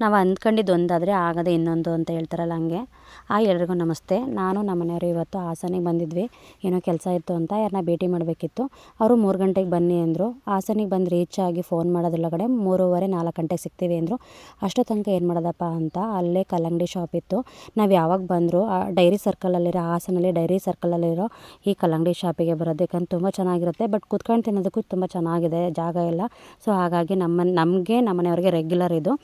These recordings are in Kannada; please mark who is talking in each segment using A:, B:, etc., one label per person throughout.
A: ನಾವು ಅಂದ್ಕೊಂಡಿದ್ದು ಒಂದಾದರೆ ಆಗದೆ ಇನ್ನೊಂದು ಅಂತ ಹೇಳ್ತಾರಲ್ಲ ಹಂಗೆ. ಆ ಎಲ್ರಿಗೂ ನಮಸ್ತೆ. ನಾನು ನಮ್ಮ ಮನೆಯವರು ಇವತ್ತು ಹಾಸನಿಗೆ ಬಂದಿದ್ವಿ. ಏನೋ ಕೆಲಸ ಇತ್ತು ಅಂತ ಯಾರನ್ನ ಭೇಟಿ ಮಾಡಬೇಕಿತ್ತು. ಅವರು ಮೂರು ಗಂಟೆಗೆ ಬನ್ನಿ ಅಂದರು. ಹಾಸನಿಗೆ ಬಂದು ರೀಚ್ ಆಗಿ ಫೋನ್ ಮಾಡೋದ್ರೊಳಗಡೆ ಮೂರುವರೆ ನಾಲ್ಕು ಗಂಟೆಗೆ ಸಿಗ್ತೀವಿ ಅಂದರು. ಅಷ್ಟೋ ತನಕ ಏನು ಮಾಡೋದಪ್ಪ ಅಂತ ಅಲ್ಲೇ ಕಲ್ಲಂಗಡಿ ಶಾಪ್ ಇತ್ತು. ನಾವು ಯಾವಾಗ ಬಂದರು, ಆ ಡೈರಿ ಸರ್ಕಲಲ್ಲಿರೋ ಹಾಸನಲ್ಲಿ ಡೈರಿ ಸರ್ಕಲಲ್ಲಿರೋ ಈ ಕಲ್ಲಂಗಡಿ ಶಾಪಿಗೆ ಬರೋದು ಯಾಕಂದ್ರೆ ತುಂಬ ಚೆನ್ನಾಗಿರುತ್ತೆ. ಬಟ್ ಕುತ್ಕೊಂಡು ತಿನ್ನೋದಕ್ಕೂ ತುಂಬ ಚೆನ್ನಾಗಿದೆ ಜಾಗ ಎಲ್ಲ. ಸೊ ಹಾಗಾಗಿ ನಮ್ಮ ನಮಗೆ ನಮ್ಮ ಮನೆಯವ್ರಿಗೆ ರೆಗ್ಯುಲರ್ ಇದು.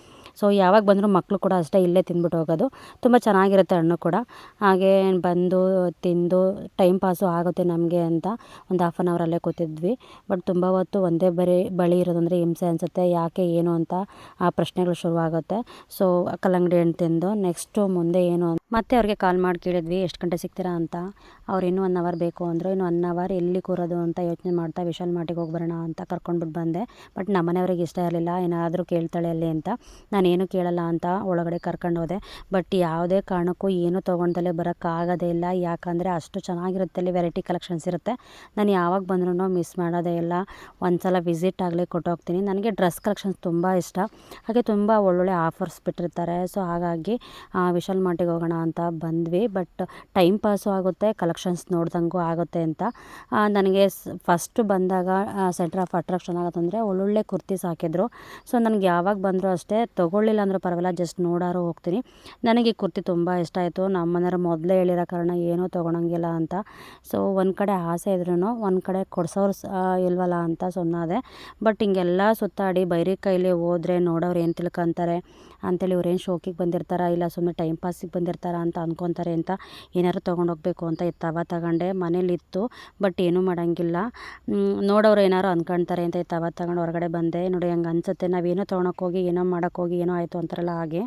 A: ಸೊ ಯಾವಾಗ ಬಂದರೂ ಮಕ್ಕಳು ಕೂಡ ಅಷ್ಟೇ ಇಲ್ಲೇ ತಿಂದ್ಬಿಟ್ಟು ಹೋಗೋದು. ತುಂಬ ಚೆನ್ನಾಗಿರುತ್ತೆ ಹಣ್ಣು ಕೂಡ. ಹಾಗೇ ಬಂದು ತಿಂದು ಟೈಮ್ ಪಾಸು ಆಗುತ್ತೆ ನಮಗೆ ಅಂತ ಒಂದು ಹಾಫ್ ಆನ್ ಅವರ್ ಅಲ್ಲೇ ಕೂತಿದ್ವಿ. ಬಟ್ ತುಂಬ ಹೊತ್ತು ಒಂದೇ ಬರೀ ಬಳಿ ಇರೋದಂದರೆ ಹಿಂಸೆ ಅನಿಸುತ್ತೆ. ಯಾಕೆ, ಏನು ಅಂತ ಆ ಪ್ರಶ್ನೆಗಳು ಶುರುವಾಗುತ್ತೆ. ಸೊ ಕಲ್ಲಂಗಡಿ ಹಣ್ಣು ತಿಂದು ನೆಕ್ಸ್ಟು ಮುಂದೆ ಏನು ಮತ್ತೆ ಅವ್ರಿಗೆ ಕಾಲ್ ಮಾಡಿ ಕೇಳಿದ್ವಿ, ಎಷ್ಟು ಗಂಟೆ ಸಿಗ್ತೀರಾ ಅಂತ? ಅವ್ರು ಇನ್ನೂ ಒನ್ ಅವರ್ ಬೇಕು ಅಂದರು. ಇನ್ನು ಒನ್ ಅವರ್ ಎಲ್ಲಿ ಕೂರೋದು ಅಂತ ಯೋಚನೆ ಮಾಡ್ತಾ ವಿಶಾಲ್ ಮಾಟಿಗೆ ಹೋಗಿ ಬರೋಣ ಅಂತ ಕರ್ಕೊಂಡ್ಬಿಟ್ಟು ಬಂದೆ. ಬಟ್ ನಮ್ಮನೆಯವ್ರಿಗೆ ಇಷ್ಟ ಇರಲಿಲ್ಲ. ಏನಾದರೂ ಕೇಳ್ತಾಳೆ ಅಲ್ಲಿ ಅಂತ. ನಾನೇನು ಕೇಳಲ್ಲ ಅಂತ ಒಳಗಡೆ ಕರ್ಕೊಂಡು ಹೋದೆ. ಬಟ್ ಯಾವುದೇ ಕಾರಣಕ್ಕೂ ಏನೂ ತೊಗೊಂಡಲ್ಲೇ ಬರೋಕ್ಕಾಗೋದೇ ಇಲ್ಲ. ಯಾಕಂದರೆ ಅಷ್ಟು ಚೆನ್ನಾಗಿರುತ್ತೆ ಅಲ್ಲಿ ವೆರೈಟಿ ಕಲೆಕ್ಷನ್ಸ್ ಇರುತ್ತೆ. ನಾನು ಯಾವಾಗ ಬಂದ್ರೂ ಮಿಸ್ ಮಾಡೋದೇ ಇಲ್ಲ. ಒಂದು ಸಲ ವಿಸಿಟ್ ಆಗಲಿ ಕೊಟ್ಟೋಗ್ತೀನಿ ನನಗೆ ಡ್ರೆಸ್ ಕಲೆಕ್ಷನ್ಸ್ ತುಂಬ ಇಷ್ಟ. ಹಾಗೆ ತುಂಬ ಒಳ್ಳೊಳ್ಳೆ ಆಫರ್ಸ್ ಬಿಟ್ಟಿರ್ತಾರೆ. ಸೊ ಹಾಗಾಗಿ ವಿಶಾಲ್ ಮಾರ್ಟಿಗೆ ಹೋಗೋಣ ಅಂತ ಬಂದ್ವಿ. ಬಟ್ ಟೈಮ್ ಪಾಸು ಆಗುತ್ತೆ ಕಲೆಕ್ಷನ್ಸ್ ನೋಡ್ದಂಗೂ ಆಗುತ್ತೆ ಅಂತ. ನನಗೆ ಫಸ್ಟ್ ಬಂದಾಗ ಸೆಂಟರ್ ಆಫ್ ಅಟ್ರಾಕ್ಷನ್ ಆಗುತ್ತಂದರೆ ಒಳ್ಳೊಳ್ಳೆ ಕುರ್ತೀಸ್ ಹಾಕಿದ್ರು. ಸೊ ನನಗೆ ಯಾವಾಗ ಬಂದರೂ ಅಷ್ಟೇ ತೊಗೊಳ್ಳಿಲ್ಲ ಅಂದರೂ ಪರವಾಗಿಲ್ಲ ಜಸ್ಟ್ ನೋಡಾರು ಹೋಗ್ತೀನಿ. ನನಗೆ ಈ ಕುರ್ತಿ ತುಂಬ ಇಷ್ಟ ಆಯಿತು. ನಮ್ಮ ಮನೆಯವ್ರು ಮೊದಲೇ ಹೇಳಿರೋ ಕಾರಣ ಏನೂ ತೊಗೊಳಂಗಿಲ್ಲ ಅಂತ. ಸೊ ಒಂದು ಕಡೆ ಆಸೆ ಇದ್ರೂ ಒಂದು ಕಡೆ ಕೊಡ್ಸೋರು ಇಲ್ವಲ್ಲ ಅಂತ ಸುಮ್ಮನಾದೆ ಬಟ್ ಹಿಂಗೆಲ್ಲ ಸುತ್ತಾಡಿ ಬೈರಿ ಕೈಲಿ ಹೋದ್ರೆ ನೋಡೋರು ಏನು ತಿಳ್ಕೊಂತಾರೆ? ಅಂತೇಳಿ ಏನು ಶೋಕಿಗೆ ಬಂದಿರ್ತಾರ? ಇಲ್ಲ ಸುಮ್ಮನೆ ಟೈಮ್ ಪಾಸಿಗೆ ಬಂದಿರ್ತಾರ ಅಂತ ಅಂದ್ಕೊತಾರೆ ಅಂತ ಏನಾದ್ರು ತೊಗೊಂಡೋಗ್ಬೇಕು ಅಂತ ತವ ತಗೊಂಡೆ. ಮನೇಲಿತ್ತು ಬಟ್ ಏನೂ ಮಾಡೋಂಗಿಲ್ಲ. ನೋಡೋರು ಏನಾರು ಅಂದ್ಕೊಳ್ತಾರೆ ಅಂತ ತವ ತಗೊಂಡು ಹೊರಗಡೆ ಬಂದೆ. ನೋಡಿ, ಹಂಗೆ ಅನ್ಸುತ್ತೆ. ನಾವೇನೋ ತೊಗೊಳಕ್ಕೆ ಹೋಗಿ, ಏನೋ ಮಾಡೋಕ್ಕೆ ಹೋಗಿ ಏನೋ ಆಯಿತು ಅಂತಾರಲ್ಲ ಹಾಗೆ.